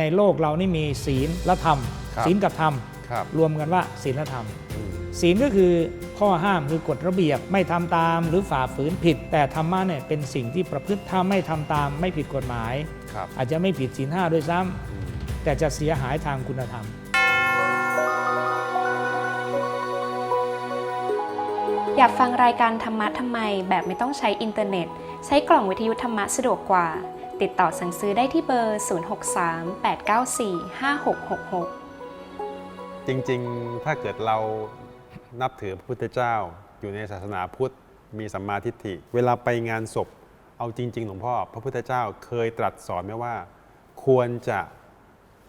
ในโลกเรานี่มีศีลและธรรม ครับศีลกับธรรม ครับ รวมกันว่าศีลและธรรม อืมศีลก็คือข้อห้ามคือกฎระเบียบไม่ทำตามหรือฝ่าฝืนผิด แต่ธรรมะเนี่ยเป็นสิ่งที่ประพฤติถ้าไม่ทำตามไม่ผิดกฎหมาย ครับอาจจะไม่ผิดศีลห้าด้วยซ้ำอืมแต่จะเสียหายทางคุณธรรม อยากฟังรายการธรรมะทำไมแบบไม่ต้องใช้อินเทอร์เน็ต ใช้กล่องวิทยุธรรมะสะดวกกว่า ติดต่อสั่งซื้อได้ที่เบอร์ 0638945666 จริงๆ ถ้าเกิดเรานับถือพระพุทธเจ้า อยู่ในศาสนาพุทธ มีสัมมาทิฏฐิ เวลาไปงานศพ เอาจริง ๆ หลวงพ่อ พระพุทธเจ้าเคยตรัสสอนไหมว่า ควรจะ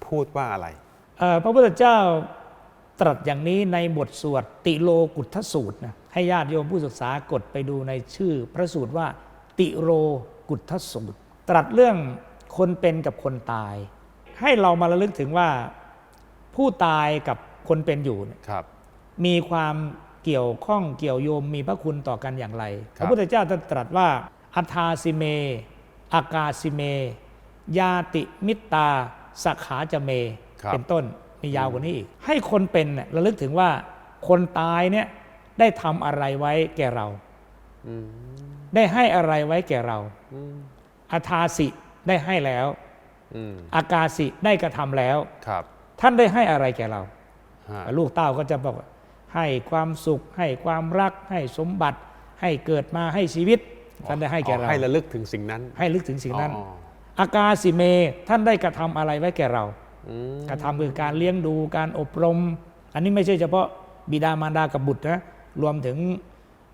พูดว่าอะไรเอ่อพระพุทธเจ้าตรัสอย่างนี้ในบทสวดติโลกุทธสูตรนะให้ญาติโยมผู้ศึกษากดไปดูในชื่อพระสูตรว่า ติโรกุทธสูตร ตรัสเรื่องคนเป็นกับคนตาย ให้เรามาระลึกถึงว่าผู้ตายกับคนเป็นอยู่เนี่ยครับ มีความเกี่ยวข้องเกี่ยวโยมมีพระคุณต่อกันอย่างไรคพรับระพุทธเจ้าท่านตรัสว่าอัทาสิเม อากาสิเม ยาติมิตตาสขาจะเมครับเป็นต้นมียาวกว่านี้อีก ให้คนเป็นเนี่ยระลึกถึงว่าคนตายเนี่ยได้ทำอะไรไว้แก่เราอืมได้ให้อะไรไว้แก่เรา อืมอัทาสิได้ให้แล้วอืมอากาสิได้กระทำแล้วครับท่านได้ให้อะไรแก่เราฮะลูกเต้าก็จะบอกว่าให้ความสุข ให้ความรัก ให้สมบัติ ให้เกิดมาให้ชีวิต ท่านได้ให้แก่เราให้ระลึกถึงสิ่งนั้น ให้ลึกถึงสิ่งนั้นอ๋ออากาสิเม ท่านได้กระทำอะไรไว้แก่เราอืมกระทำคือการเลี้ยงดูการอบรม อันนี้ไม่ใช่เฉพาะบิดามารดากับบุตรนะรวมถึง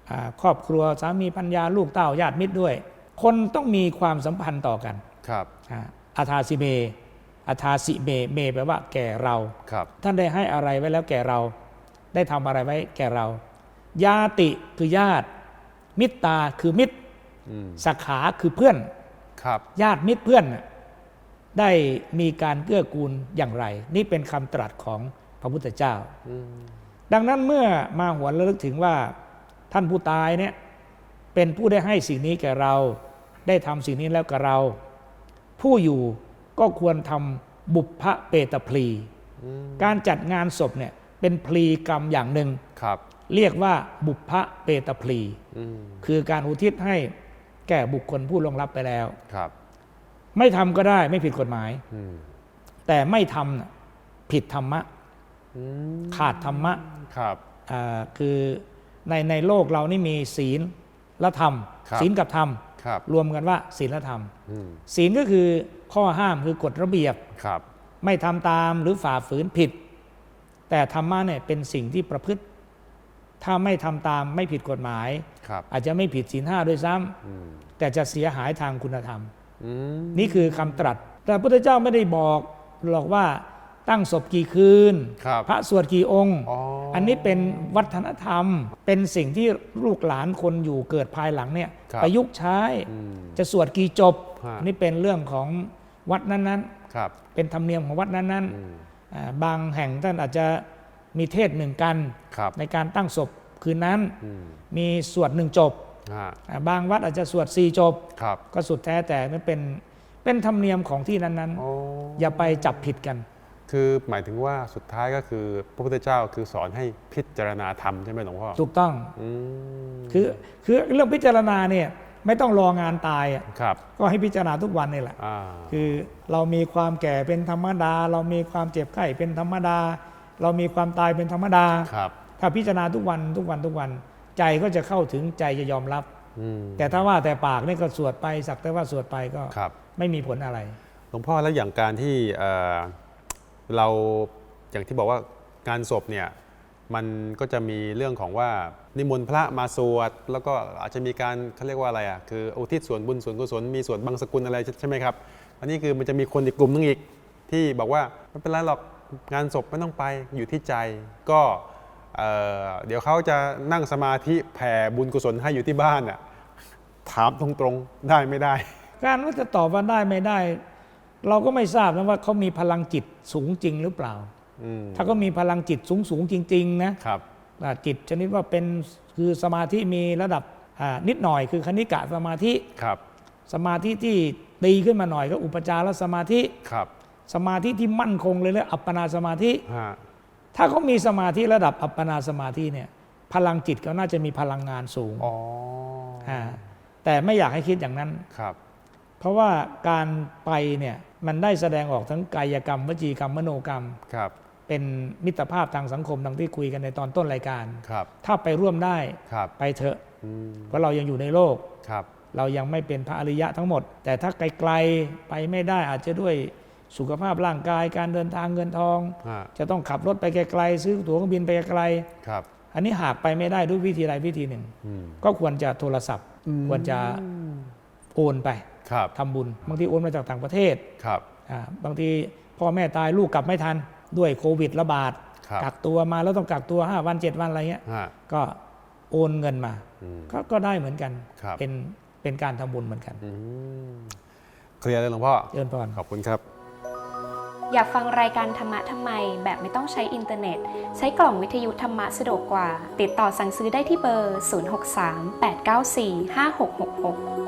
อ่าครอบครัวสามีพัญญาลูกเต้าญาติมิตรด้วย คนต้องมีความสัมพันธ์ต่อกันครับอ่าอาทาสิเมอาทาสิเมเมแปลว่า แก่เราครับ ท่านได้ให้อะไรไว้แล้วแก่เรา ได้ทำอะไรไว้แก่เรา ญาติคือญาติ มิตรตาคือมิตรอืมสาขาคือเพื่อนครับ ญาติมิตรเพื่อนน่ะได้มีการเกื้อกูลอย่างไร นี่เป็นคำตรัสของพระพุทธเจ้าอืมดังนั้นเมื่อมาหวนระลึกถึงว่าท่านผู้ตายเนี่ยเป็นผู้ได้ให้สิ่งนี้แก่เรา ได้ทำสิ่งนี้แล้วกับเรา ผู้อยู่ก็ควรทำบุพพเปตพลีอืมการจัดงานศพเนี่ยเป็นพลีกรรมอย่างหนึ่งครับ เรียกว่าบุพพเปตพลีอืมคือการอุทิศให้แก่บุคคลผู้ล่วงลับไปแล้วครับ ไม่ทำก็ได้ไม่ผิดกฎหมายอืมแต่ไม่ทำน่ะผิดธรรมะอืมขาดธรรมะครับอ่าคือในในโลกเรานี่มีศีลและธรรมครับศีลกับธรรมค รับรวมกันว่าศีลและธรรมอืมศีลก็คือข้อห้ามคือกฎระเบียบครับไม่ทำตามหรือฝ่าฝืนผิด แต่ธรรมะเนี่ยเป็นสิ่งที่ประพฤติ ถ้าไม่ทำตามไม่ผิดกฎหมายครับอาจจะไม่ผิดศีลห้าด้วยซ้ำอืมแต่จะเสียหายทางคุณธรรมอืมนี่คือคำตรัส แต่พระพุทธเจ้าไม่ได้บอกหรอกว่า ตั้งศพกี่คืน ครับพระสวดกี่องค์ อ๋ออันนี้เป็นวัฒนธรรม เป็นสิ่งที่ลูกหลานคนอยู่เกิดภายหลังเนี่ยครับประยุกต์ใช้ อืมจะสวดกี่จบ ฮะ อันนี่เป็นเรื่องของวัดนั้นครับ ๆ เป็นธรรมเนียมของวัดนั้นอืมๆอ่าบางแห่งท่านอาจจะมีเทศหนึ่งกัน ครับในการตั้งศพคืนนั้นอืมมีสวดหนึ่งจบฮะอ่าบางวัดอาจจะสวดสี่จบ ครับก็สุดแท้แต่นั่นเป็นเป็นธรรมเนียมของที่นั้นโอ้ๆ อย่าไปจับผิดกัน คือหมายถึงว่าสุดท้ายก็คือพระพุทธเจ้าคือสอนให้พิจารณาธรรมใช่ไหมหลวงพ่อถูกต้องอืมคือคือเรื่องพิจารณาเนี่ยไม่ต้องรองานตายอะครับก็ให้พิจารณาทุกวันนี่แหละ อ่าคือเรามีความแก่เป็นธรรมดา เรามีความเจ็บไข้เป็นธรรมดา เรามีความตายเป็นธรรมดา ครับถ้าพิจารณาทุกวันทุกวันทุกวัน ใจก็จะเข้าถึงใจจะยอมรับ อืมแต่ถ้าว่าแต่ปากนี่ก็สวดไปสักแต่ว่าสวดไปก็ครับ ไม่มีผลอะไร หลวงพ่อแล้วอย่างการที่เอ่อ เราอย่างที่บอกว่างานศพเนี่ยมันก็จะมีเรื่องของว่านิมนต์พระมาสวด แล้วก็อาจจะมีการเขาเรียกว่าอะไรอะคืออุทิศส่วนบุญส่วนกุศลมีส่วนบางสกุลอะไรใช่ไหมครับ อันนี้คือมันจะมีคนอีกกลุ่มนึงอีก ที่บอกว่าไม่เป็นไรหรอกงานศพไม่ต้องไปอยู่ที่ใจ ก็เเดี๋ยวเขาจะนั่งสมาธิแผ่บุญกุศลให้อยู่ที่บ้านอะถามตรงๆได้ไม่ได้ การว่าจะตอบว่าได้ไม่ได้ เราก็ไม่ทราบนะว่าเขามีพลังจิตสูงจริงหรือเปล่าอืมถ้าเขามีพลังจิตสูงสูงๆจริง ๆ นะครับอ่าจิตชนิดว่าเป็นคือสมาธิมีระดับอ่านิดหน่อยคือคณิกะสมาธิครับ สมาธิที่ดีขึ้นมาหน่อยก็อุปจารสมาธิครับ สมาธิที่มั่นคงเลยเลยอัปปนาสมาธิฮะถ้าเขามีสมาธิระดับอัปปนาสมาธิเนี่ยพลังจิตเขาน่าจะมีพลังงานสูงอ๋อาแต่ไม่อยากให้คิดอย่างนั้นครับ เพราะว่าการไปเนี่ย มันได้แสดงออกทั้งกายกรรมวจีกรรมมโนกรรมครับ เป็นมิตรภาพทางสังคมดังที่คุยกันในตอนต้นรายการ ครับ ถ้าไปร่วมได้ครับไปเถอะอืมเพราะเรายังอยู่ในโลก ครับเรายังไม่เป็นพระอริยะทั้งหมด แต่ถ้าไกลๆไปไม่ได้อาจจะด้วยสุขภาพร่างกายการเดินทางเงินทอง ฮะจะต้องขับรถไปไกลๆซื้อตั๋วเครื่องบินไปไกลครับๆอันนี้หากไปไม่ได้ด้วยวิธีใดวิธีหนึ่ง อืมก็ควรจะโทรศัพท์ ควรจะโอนไปครับ ทำบุญ บางทีโอนมาจากต่างประเทศครับอ่าบางทีพ่อแม่ตายลูกกลับไม่ทันด้วยโควิดระบาดครับกักตัวมาแล้วต้องกักตัว 5 วัน 7 วันอะไรเงี้ยฮะก็โอนเงินมาอืมก็ก็ได้เหมือนกันครับเป็นเป็นการทำบุญเหมือนกันอืมเคลียร์เลยหลวงพ่อเจริญพรขอบคุณครับ อยากฟังรายการธรรมะทำไม แบบไม่ต้องใช้อินเทอร์เน็ต ใช้กล่องวิทยุธรรมะสะดวกกว่า ติดต่อสั่งซื้อได้ที่เบอร์ 063 894 5666